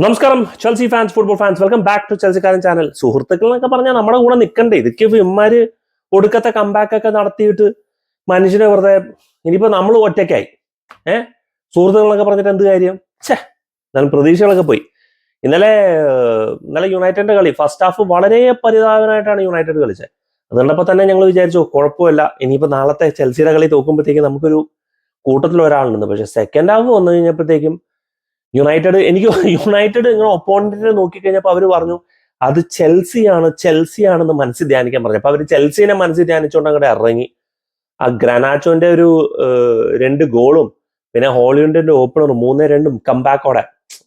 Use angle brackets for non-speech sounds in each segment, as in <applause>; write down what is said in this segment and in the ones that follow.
നമസ്കാരം Chelsea fans football fans welcome back to ചെൽസിക്കാരൻ channel സുഹൃത്തുക്കൾ എന്നൊക്കെ പറഞ്ഞാൽ നമ്മുടെ കൂടെ നിൽക്കണ്ടേ ഇതൊക്കെ ഇമ്മാര് ഒടുക്കത്തെ കമ്പാക്ക് ഒക്കെ നടത്തിയിട്ട് മനുഷ്യനെ വെറുതെ ഇനിയിപ്പോ നമ്മൾ ഒറ്റയ്ക്കായി. ഏഹ് സുഹൃത്തുക്കളൊക്കെ പറഞ്ഞിട്ട് എന്ത് കാര്യം? ഛേ എന്നാലും പ്രതീക്ഷകളൊക്കെ പോയി. ഇന്നലെ ഇന്നലെ യുണൈറ്റഡിന്റെ കളി ഫസ്റ്റ് ഹാഫ് വളരെ പരിതാപനായിട്ടാണ് യുണൈറ്റഡ് കളിച്ചത്. അത് കണ്ടപ്പോൾ തന്നെ ഞങ്ങൾ വിചാരിച്ചു കുഴപ്പമില്ല. ഇനിയിപ്പോ നാളത്തെ ചെൽസിയുടെ കളി തോക്കുമ്പോഴത്തേക്കും നമുക്കൊരു കൂട്ടത്തിൽ ഒരാളുണ്ട് പക്ഷെ സെക്കൻഡ് ഹാഫ് വന്നു കഴിഞ്ഞപ്പോഴത്തേക്കും യുണൈറ്റഡ് എനിക്ക് <laughs> യുണൈറ്റഡ് ഇങ്ങനെ ഒപ്പോണന്റിനെ നോക്കിക്കഴിഞ്ഞപ്പോൾ അവർ പറഞ്ഞു അത് ചെൽസിയാണ് ചെൽസിയാണെന്ന് മനസ്സിൽ ധ്യാനിക്കാൻ പറഞ്ഞു. അപ്പൊ അവർ ചെൽസിനെ മനസ്സിൽ ധ്യാനിച്ചുകൊണ്ട് അങ്ങോട്ട് ഇറങ്ങി ആ ഗ്രനാച്ചോന്റെ ഒരു രണ്ട് ഗോളും പിന്നെ ഹോളിവുഡിന്റെ ഓപ്പണർ മൂന്ന് രണ്ടും കംബാക്കോടെ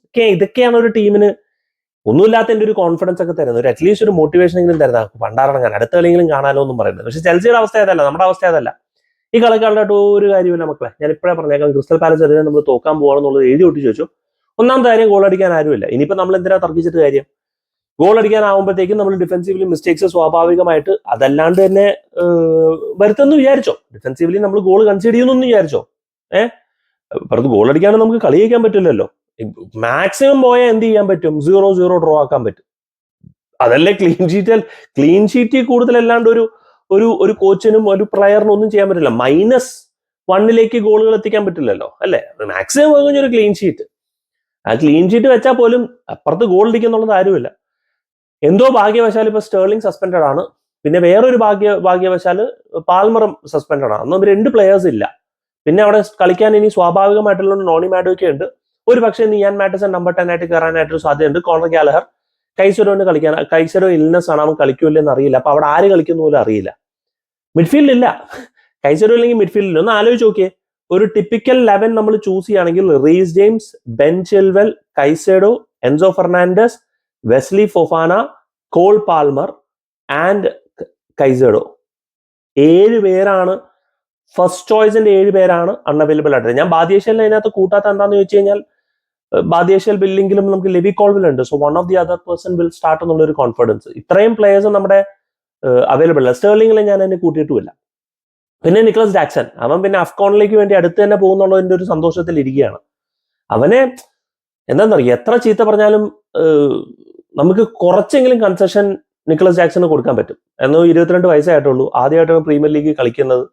ഒക്കെ ഇതൊക്കെയാണ് ഒരു ടീമിന് ഒന്നുമില്ലാത്തതിന്റെ ഒരു കോൺഫിഡൻസ് ഒക്കെ തരുന്നത്. ഒരു അറ്റ്ലീസ്റ്റ് ഒരു മോട്ടിവേഷൻ എങ്കിലും തരുന്നത്. പണ്ടാറങ്ങാൻ അടുത്ത കളിയെങ്കിലും കാണാലോ എന്നും പറയുന്നത്. പക്ഷെ ചെൽസിയുടെ അവസ്ഥ അതല്ല നമ്മുടെ അവസ്ഥ അതല്ല. ഈ കളിക്കാരുടെ ഒരു കാര്യമില്ല മക്കളെ. ഞാൻ ഇപ്പോഴേ പറഞ്ഞേക്കാം ക്രിസ്റ്റൽ പാലസ് എതിരെ നമ്മൾ തോക്കാൻ പോകണം എന്നുള്ളത് എഴുതി ഒട്ടി ചോദിച്ചു ഒന്നാമത്തെ കാര്യം ഗോൾ അടിക്കാൻ ആരുമില്ല. ഇനിയിപ്പോൾ നമ്മൾ എന്തിനാ തർക്കിച്ചിട്ട് കാര്യം? ഗോൾ അടിക്കാനാവുമ്പോഴത്തേക്കും നമ്മൾ ഡിഫെൻസീവ്ലി മിസ്റ്റേക്സ് സ്വാഭാവികമായിട്ട് അതല്ലാണ്ട് തന്നെ വരുത്തെന്ന് വിചാരിച്ചോ. ഡിഫെൻസീവ്ലി നമ്മൾ ഗോൾ കൺസീഡ് ചെയ്യുന്നു വിചാരിച്ചോ. ഏഹ് പുറത്ത് ഗോൾ അടിക്കാണ്ട് നമുക്ക് കളി ജയിക്കാൻ പറ്റില്ലല്ലോ. മാക്സിമം പോയാൽ എന്ത് ചെയ്യാൻ പറ്റും? സീറോ സീറോ ഡ്രോ ആക്കാൻ പറ്റും. അതല്ലേ ക്ലീൻ ഷീറ്റിൽ ക്ലീൻ ഷീറ്റിൽ കൂടുതൽ അല്ലാണ്ട് ഒരു ഒരു ഒരു കോച്ചിനും ഒരു പ്ലെയറിനും ഒന്നും ചെയ്യാൻ പറ്റില്ല. മൈനസ് വണ്ണിലേക്ക് ഗോളുകൾ എത്തിക്കാൻ പറ്റില്ലല്ലോ അല്ലേ? മാക്സിമം ഒരു ക്ലീൻ ഷീറ്റ് ആ ക്ലീൻ ഷീറ്റ് വെച്ചാൽ പോലും അപ്പുറത്ത് ഗോൾ അടിക്കുന്നുള്ളത് ആരുമില്ല. എന്തോ ഭാഗ്യവശാൽ ഇപ്പൊ സ്റ്റേർലിംഗ് സസ്പെൻഡഡ് ആണ്. പിന്നെ വേറൊരു ഭാഗ്യ ഭാഗ്യവശാൽ പാൽമറും സസ്പെൻഡഡ് ആണ്. അന്നും രണ്ട് പ്ലെയേഴ്സ് ഇല്ല. പിന്നെ അവിടെ കളിക്കാൻ ഇനി സ്വാഭാവികമായിട്ടുള്ള നോണി മാഡോക്കെ ഉണ്ട്. ഒരു പക്ഷേ ഇനി ഞാൻ മാറ്റസൺ നമ്പർ ടെൻ ആയിട്ട് കയറാനായിട്ട് സാധ്യതയുണ്ട്. കോണർ ഗാലഹർ കൈസരോന് കളിക്കാൻ കൈസരോ ഇൽനസ് ആണ്. അവൻ കളിക്കൂലെന്ന് അറിയില്ല. അപ്പൊ അവിടെ ആര് കളിക്കുന്ന പോലും അറിയില്ല. മിഡ്ഫീൽഡ് ഇല്ല. കൈസരോ ഇല്ലെങ്കിൽ മിഡ്ഫീൽഡിൽ ഒന്ന് ആലോചിച്ച് നോക്കിയേ. ഒരു ടിപ്പിക്കൽ ലെവൻ നമ്മൾ ചൂസ് ചെയ്യുകയാണെങ്കിൽ Reece James Ben Chilwell Caicedo Enzo Fernandez Wesley Fofana Cole Palmer and Caicedo ഏഴ് പേരാണ്. ഫസ്റ്റ് ചോയ്സിന്റെ ഏഴ് പേരാണ് അൺഅവൈലബിൾ ആയിട്ട് ഞാൻ ബാദ്യേഷ്യലിനെ അതിനകത്ത് കൂട്ടാത്ത എന്താന്ന് ചോദിച്ചു കഴിഞ്ഞാൽ ബാദ്യേഷ്യൽ ബില്ലെങ്കിലും നമുക്ക് ലെവി കോൾവിൽ ഉണ്ട്. So one of the other person will start എന്നുള്ള ഒരു കോൺഫിഡൻസ് ഇത്രയും പ്ലേയേഴ്സ് നമ്മുടെ അവൈലബിൾ അല്ല. സ്റ്റേർലിംഗിൽ ഞാൻ അതിനെ കൂട്ടിയിട്ടുമില്ല. പിന്നെ നിക്ലസ് ജാക്സൺ. അവൻ പിന്നെ അഫ്കോണിലേക്ക് വേണ്ടി അടുത്ത് തന്നെ പോകുന്നുള്ളതിന്റെ ഒരു സന്തോഷത്തിൽ ഇരിക്കുകയാണ്. അവനെ എന്താണെന്നറിയാം? എത്ര ചീത്ത പറഞ്ഞാലും നമുക്ക് കുറച്ചെങ്കിലും കൺസെഷൻ നിക്ലസ് ജാക്സന് കൊടുക്കാൻ പറ്റും. എന്നോ ഇരുപത്തിരണ്ട് വയസ്സായിട്ടുള്ളൂ. ആദ്യമായിട്ടാണ് പ്രീമിയർ ലീഗ് കളിക്കുന്നത്.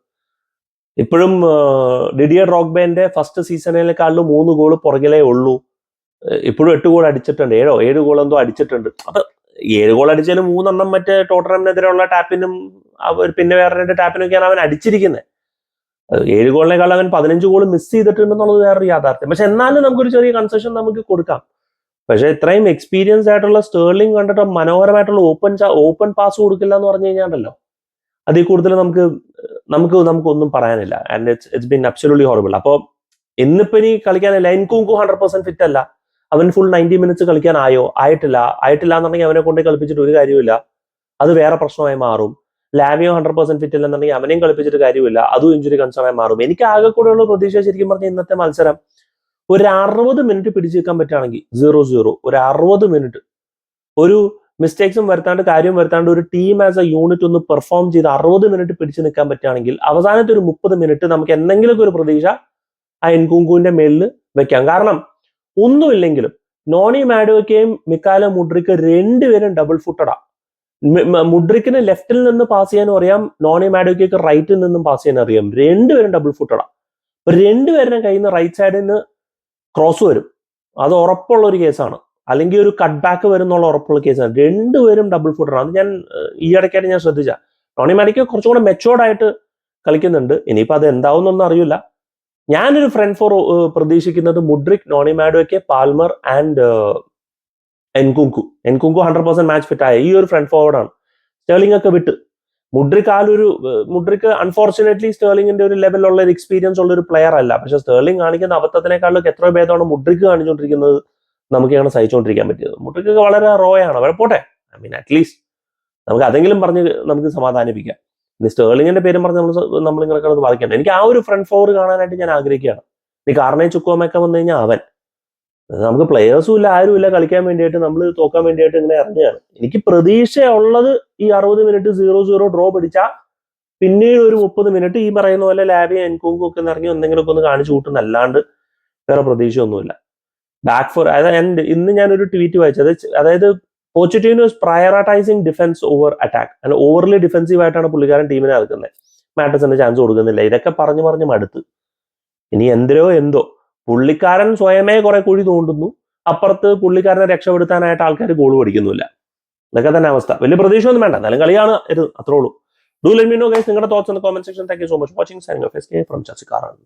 ഇപ്പോഴും ഡിഡിയർ റോക്ബേന്റെ ഫസ്റ്റ് സീസണിനെക്കാളും മൂന്ന് ഗോൾ പുറകിലേ ഉള്ളൂ. ഇപ്പോഴും എട്ട് ഗോൾ അടിച്ചിട്ടുണ്ട്. ഏഴോ? ഏഴ് ഗോൾ എന്തോ അടിച്ചിട്ടുണ്ട്. അപ്പൊ ഏഴ് ഗോൾ അടിച്ചാലും മൂന്നെണ്ണം മറ്റേ ടോട്ടനമിനെതിരെയുള്ള ടാപ്പിനും പിന്നെ വേറെ രണ്ട് ടാപ്പിനൊക്കെയാണ് അവൻ അടിച്ചിരിക്കുന്നത് ഏഴ് ഗോളിനേക്കാൾ അവൻ പതിനഞ്ച് ഗോൾ മിസ് ചെയ്തിട്ടുണ്ടെന്നുള്ളത് വേറൊരു യാഥാർത്ഥ്യം. പക്ഷെ എന്നാലും നമുക്കൊരു ചെറിയ കൺസെഷൻ നമുക്ക് കൊടുക്കാം. പക്ഷെ ഇത്രയും എക്സ്പീരിയൻസ് ആയിട്ടുള്ള സ്റ്റേർലിംഗ് കണ്ടിട്ട് മനോഹരമായിട്ടുള്ള ഓപ്പൺ ഓപ്പൺ പാസ് കൊടുക്കില്ല എന്ന് പറഞ്ഞു കഴിഞ്ഞാണ്ടല്ലോ അതിൽ കൂടുതൽ നമുക്ക് നമുക്ക് നമുക്കൊന്നും പറയാനില്ല. And it's it's been absolutely horrible അപ്പോൾ ഇന്നിപ്പോ ഇനി കളിക്കാനില്ല. എൻകുങ്കു ഹൺഡ്രഡ് പെർസെന്റ് ഫിറ്റ് അല്ല. അവൻ ഫുൾ നയന്റി മിനിറ്റ്സ് കളിക്കാൻ ആയോ? ആയിട്ടില്ല. ആയിട്ടില്ല എന്നുണ്ടെങ്കിൽ അവനെ കൊണ്ട് കളിപ്പിച്ചിട്ട് ഒരു കാര്യമില്ല അത് വേറെ പ്രശ്നമായി മാറും. ലാമിയോ ഹൺഡ്രഡ് പെർസെന്റ് ഫിറ്റ് അല്ലെന്നുണ്ടെങ്കിൽ അവനെയും കളിപ്പിച്ചിട്ട് കാര്യമില്ല അതും ഇഞ്ചുറി കൺസേണായി മാറും. എനിക്ക് ആകെ കൂടെയുള്ള പ്രതീക്ഷ ശരിക്കും പറഞ്ഞ ഇന്നത്തെ മത്സരം ഒരു അറുപത് മിനിറ്റ് പിടിച്ചു നിൽക്കാൻ പറ്റുകയാണെങ്കിൽ സീറോ സീറോ ഒരു അറുപത് മിനിറ്റ് ഒരു മിസ്റ്റേക്സും വരുത്താണ്ട് കാര്യം വരുത്താണ്ട് ഒരു ടീം ആസ് എ യൂണിറ്റ് ഒന്ന് പെർഫോം ചെയ്ത് അറുപത് മിനിറ്റ് പിടിച്ചു നിൽക്കാൻ പറ്റുകയാണെങ്കിൽ അവസാനത്തെ ഒരു മുപ്പത് മിനിറ്റ് നമുക്ക് എന്തെങ്കിലുമൊക്കെ ഒരു പ്രതീക്ഷ ആ എൻകുങ്കുവിന്റെ മേലിൽ വെക്കാം. കാരണം ഒന്നുമില്ലെങ്കിലും നോണി മാഡോയ്ക്കയും മിക്കാല മുഡ്രിക്ക് രണ്ടുപേരും ഡബിൾ ഫുട്ടഡാ മുഡ്രിക്കിന് ലെഫ്റ്റിൽ നിന്ന് പാസ് ചെയ്യാനും അറിയാം നോണി മാഡോയ്ക്ക് റൈറ്റിൽ നിന്നും പാസ് ചെയ്യാൻ അറിയാം. രണ്ടുപേരും ഡബിൾ ഫുട്ടഡാ രണ്ടുപേരുടെ കയ്യിൽ നിന്ന് റൈറ്റ് സൈഡിൽ നിന്ന് ക്രോസ് വരും. അത് ഉറപ്പുള്ള ഒരു കേസാണ് അല്ലെങ്കിൽ ഒരു കട്ട് ബാക്ക് വരും എന്നുള്ള ഉറപ്പുള്ള കേസാണ് രണ്ടുപേരും ഡബിൾ ഫുട്ടറാണ് അത് ഞാൻ ഈ ഇടയ്ക്കായിട്ട് ഞാൻ ശ്രദ്ധിച്ച. ടോണി മാഡിക്ക് കുറച്ചും കൂടെ മെച്ചോർഡ് ആയിട്ട് കളിക്കുന്നുണ്ട്. ഇനിയിപ്പോൾ അത് എന്താവുന്നൊന്നും അറിയില്ല. ഞാനൊരു ഫ്രണ്ട് ഫോർ പ്രതീക്ഷിക്കുന്നത് Mudryk Noni മാഡോയ്ക്ക് Palmer and Nkunku. Nkunku hundred percent match fit ആയ ഈ ഒരു ഫ്രണ്ട് ഫോർവേഡ് ആണ്. സ്റ്റേർലിംഗ് ഒക്കെ വിട്ട്. മുഡ്രിക് ആ ഒരു മുഡ്രിക് അൺഫോർച്ചുനേറ്റ്ലി സ്റ്റേർലിംഗിന്റെ ഒരു ലെവലുള്ള ഒരു എക്സ്പീരിയൻസ് ഉള്ള ഒരു പ്ലെയർ അല്ല. പക്ഷെ സ്റ്റേർലിംഗ് കാണിക്കുന്ന അബദ്ധത്തിനേക്കാളും എത്ര ഭേദമാണ് മുഡ്രിക് കാണിച്ചുകൊണ്ടിരിക്കുന്നത് നമുക്കാണ് സഹിച്ചുകൊണ്ടിരിക്കാൻ പറ്റിയത്. മുഡ്രിക്ക് വളരെ റോയാണ് അവിടെ പോട്ടെ. ഐ മീൻ അറ്റ്ലീസ്റ്റ് നമുക്ക് അതെങ്കിലും പറഞ്ഞ് നമുക്ക് സമാധാനിപ്പിക്കാം. ഇനി സ്റ്റേർലിങ്ങിന്റെ പേരും പറഞ്ഞ് നമ്മൾ നമ്മൾ ഇങ്ങനെ കിടന്ന് ബാധിക്കണ്ട എനിക്ക് ആ ഒരു ഫ്രണ്ട് ഫോർ കാണാനായിട്ട് ഞാൻ ആഗ്രഹിക്കുകയാണ്. ഇനി കാർണേ ചുക്കോമൊക്കെ വന്നു കഴിഞ്ഞാൽ അവൻ. നമുക്ക് പ്ലെയേഴ്സും ഇല്ല ആരും ഇല്ല കളിക്കാൻ വേണ്ടിയിട്ട് നമ്മൾ തോക്കാൻ വേണ്ടിയിട്ട് ഇങ്ങനെ ഇറങ്ങുകയാണ്. എനിക്ക് പ്രതീക്ഷയുള്ളത് ഈ അറുപത് മിനിറ്റ് സീറോ സീറോ ഡ്രോ പിടിച്ചാൽ പിന്നീട് ഒരു മുപ്പത് മിനിറ്റ് ഈ പറയുന്ന പോലെ ലാബിയും എൻകുങ്കും ഒക്കെ ഇറങ്ങി എന്തെങ്കിലുമൊക്കെ ഒന്ന് കാണിച്ചു കൂട്ടുന്നല്ലാണ്ട് വേറെ പ്രതീക്ഷയൊന്നുമില്ല. ബാക്ക് ഫോർ അതായത് ഇന്ന് ഞാനൊരു ട്വീറ്റ് വായിച്ചത് അതായത് Pochettino prioritising defence over attack അല്ല ഓവർലി ഡിഫൻസീവ് ആയിട്ടാണ് പുള്ളിക്കാരൻ ടീമിനെ നിൽക്കുന്നത് മാറ്റസിന്റെ ചാൻസ് കൊടുക്കുന്നില്ല. ഇതൊക്കെ പറഞ്ഞു പറഞ്ഞ് മടുത്ത്. ഇനി എന്തിനോ എന്തോ. പുള്ളിക്കാരൻ സ്വയമേ കുറെ കുഴി തോണ്ടുന്നു. അപ്പുറത്ത് പുള്ളിക്കാരനെ രക്ഷപ്പെടുത്താനായിട്ട് ആൾക്കാർ ഗോൾ പഠിക്കുന്നില്ല ഇതൊക്കെ തന്നെ അവസ്ഥ. വലിയ പ്രതീക്ഷയൊന്നും വേണ്ട. എന്നാലും കളിയാണ് ഇത്. അത്രേ ഉള്ളൂ. Do let me know guys നിങ്ങളുടെ thoughts in comment section thank you so much watching signing off S K from ചച്ചിക്കാറാണ്